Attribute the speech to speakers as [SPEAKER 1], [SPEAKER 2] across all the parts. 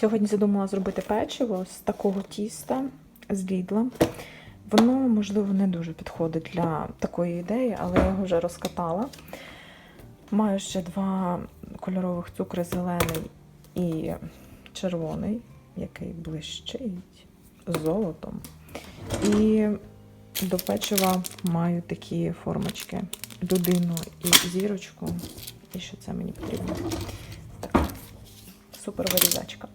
[SPEAKER 1] Сьогодні задумала зробити печиво з такого тіста з Лідла. Воно, можливо, не дуже підходить для такої ідеї, але я його вже розкатала. Маю ще два кольорових цукри зелений і червоний, який блищить золотом. І до печива маю такі формочки: людину і зірочку. І що це мені потрібно? Така супер вирізачка.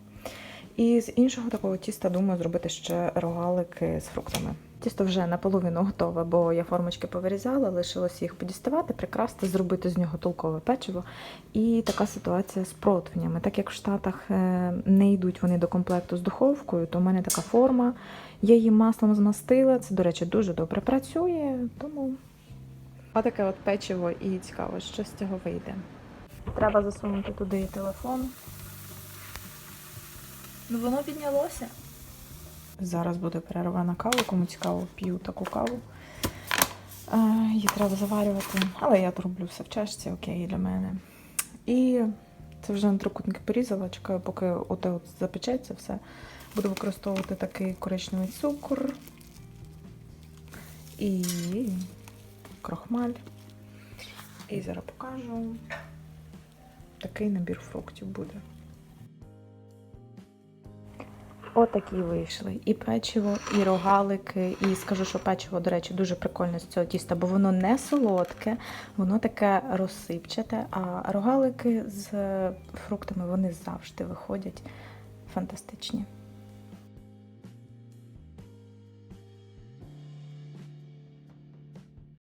[SPEAKER 1] І з іншого такого тіста думаю зробити ще рогалики з фруктами. Тісто вже наполовину готове, бо я формочки повирізала, лишилось їх подіставати, прикрасти, зробити з нього толкове печиво. І така ситуація з противнями. Так як в Штатах е, не йдуть вони до комплекту з духовкою, то в мене така форма. Я її маслом змастила. Це, до речі, дуже добре працює, тому отаке от печиво і цікаво, що з цього вийде. Треба засунути туди і телефон. Ну воно піднялося. Зараз буде перерва на каву, кому цікаво, п'ю таку каву. Е, Її треба заварювати, але я роблю все в чашці, окей для мене. І це вже на трикутники порізала, чекаю, поки оте от запечеться все. Буду використовувати такий коричневий цукор і крохмаль. І зараз покажу. Такий набір фруктів буде. Отакі вийшли. І печиво, і рогалики. І скажу, що печиво, до речі, дуже прикольне з цього тіста, бо воно не солодке, воно таке розсипчате, а рогалики з фруктами вони завжди виходять фантастичні.